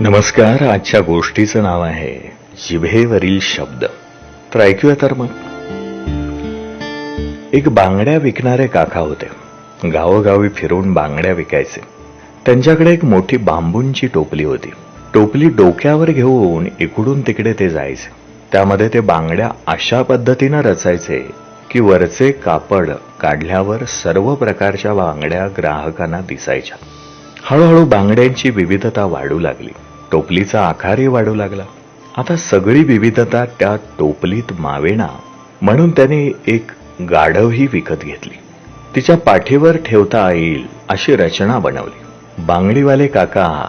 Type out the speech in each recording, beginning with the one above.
नमस्कार आजच्या गोष्टीचं नाव आहे जिभेवरील शब्द. तर ऐकूया तर मग. एक बांगड्या विकणारे काका होते. गावोगावी फिरून बांगड्या विकायचे. त्यांच्याकडे एक मोठी बांबूंची टोपली होती. टोपली डोक्यावर घेऊन इकडून तिकडे ते जायचे. त्यामध्ये ते बांगड्या अशा पद्धतीनं रचायचे की वरचे कापड काढल्यावर सर्व प्रकारच्या बांगड्या ग्राहकांना दिसायच्या. हळूहळू बांगड्यांची विविधता वाढू लागली. टोपलीचा आकारही वाढू लागला. आता सगळी विविधता त्या टोपलीत मावेना म्हणून त्याने एक गाढवही विकत घेतली. तिच्या पाठीवर ठेवता येईल अशी रचना बनवली. बांगडीवाले काका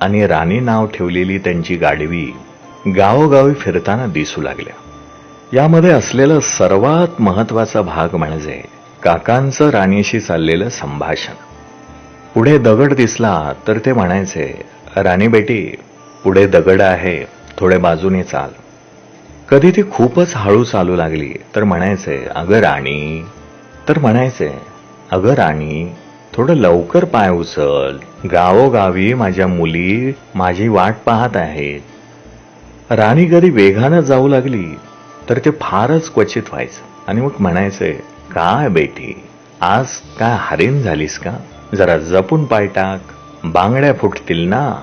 आणि राणी नाव ठेवलेली त्यांची गाढवी गावोगावी फिरताना दिसू लागल्या. यामध्ये असलेला सर्वात महत्त्वाचा भाग म्हणजे काकांचं राणीशी चाललेलं संभाषण. पुढे दगड दिसला तर ते म्हणायचे राणी बेटी पुढे दगड आहे थोडे बाजूने चाल. कधी ती खूपच हळू चालू लागली तर म्हणायचे अगं राणी तर म्हणायचे अगं राणी थोडं लवकर पाय उचल. गावोगावी माझ्या मुली माझी वाट पाहत आहेत. राणी कधी वेगानं जाऊ लागली तर ते फारच क्वचित व्हायचं. आणि मग म्हणायचे काय बेटी आज काय हरेन झालीस का? जरा जपून पाय टाक. बांगड्या फुटतील ना?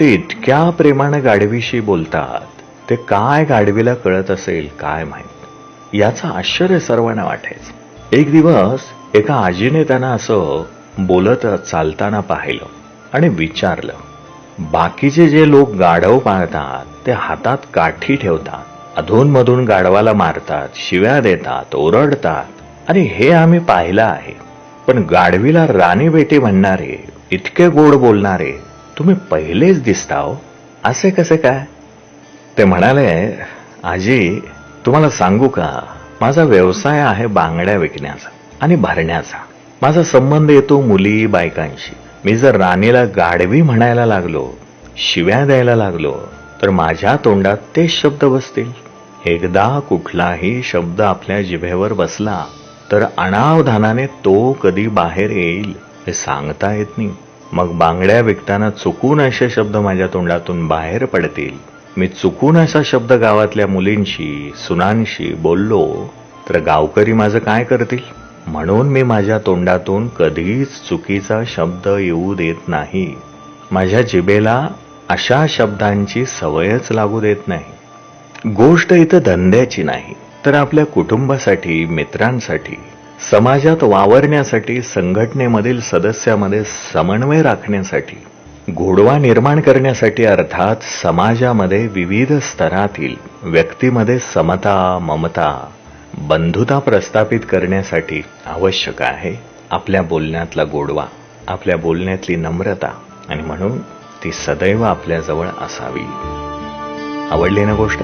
ते इतक्या प्रेमानं गाढवीशी बोलतात. ते काय गाढवीला कळत असेल काय माहीत? याचं आश्चर्य सर्वांना वाटायचं एक दिवस एका आजीने त्यांना असं बोलत चालताना पाहिलं आणि विचारलं बाकीचे जे लोक गाढव पाळतात ते हातात काठी ठेवतात अधूनमधून गाढवाला मारतात शिव्या देतात ओरडतात. आणि हे आम्ही पाहिलं आहे. पण गाढवीला राणी बेटी म्हणणारे इतके गोड बोलणारे तुम्ही पहिलेच दिसताव. असे कसे काय? ते म्हणाले आजी तुम्हाला सांगू का? माझा व्यवसाय आहे बांगड्या विकण्याचा आणि भरण्याचा. माझा संबंध येतो मुली बायकांशी. मी जर राणीला गाढवी म्हणायला लागलो शिव्या द्यायला लागलो तर माझ्या तोंडात तेच शब्द बसतील. एकदा कुठलाही शब्द आपल्या जिभेवर बसला तर अनावधानाने तो कधी बाहेर येईल. हे सांगता येत नाही. मग बांगड्या विकताना चुकून असे शब्द माझ्या तोंडातून बाहेर पडतील. मी चुकून असा शब्द गावातल्या मुलींशी सुनांशी बोललो तर गावकरी माझं काय करतील? म्हणून मी माझ्या तोंडातून कधीच चुकीचा शब्द येऊ देत नाही. माझ्या जिबेला अशा शब्दांची सवयच लागू देत नाही. गोष्ट इथं धंद्याची नाही तर आपल्या कुटुंबासाठी मित्रांसाठी. समाजात वावरण्यासाठी संघटनेमधील सदस्यामध्ये समन्वय राखण्यासाठी गोडवा निर्माण करण्यासाठी अर्थात समाजामध्ये विविध स्तरातील व्यक्तीमध्ये समता ममता बंधुता प्रस्थापित करण्यासाठी आवश्यक आहे आपल्या बोलण्यातला गोडवा आपल्या बोलण्यातली नम्रता आणि म्हणून ती सदैव आपल्याजवळ असावी. आवडली ना गोष्ट?